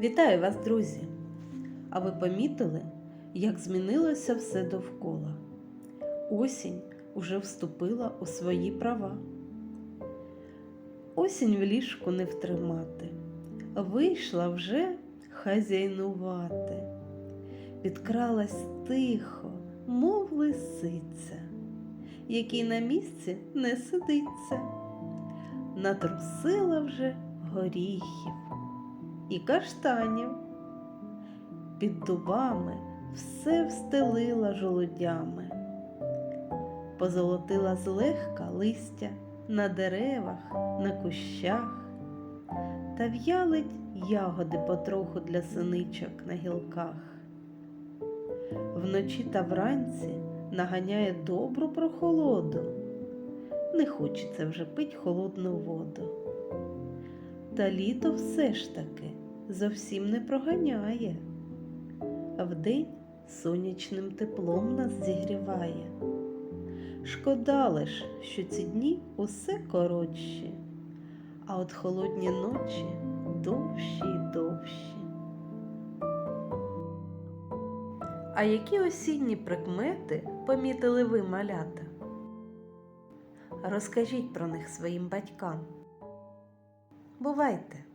Вітаю вас, друзі! А ви помітили, як змінилося все довкола? Осінь уже вступила у свої права. Осінь в ліжку не втримати, вийшла вже хазяйнувати, підкралась тихо, мов лисиця, який на місці не сидиться, натрусила вже горіхів і каштанів. Під дубами все встелила жолудями, позолотила злегка листя на деревах, на кущах, та в'ялить ягоди потроху для синичок на гілках. Вночі та вранці наганяє добру прохолоду, не хочеться вже пить холодну воду. Та літо все ж таки зовсім не проганяє. Вдень сонячним теплом нас зігріває. Шкода лиш, що ці дні усе коротші, а от холодні ночі довші й довші. А які осінні прикмети помітили ви малята? Розкажіть про них своїм батькам. Бувайте!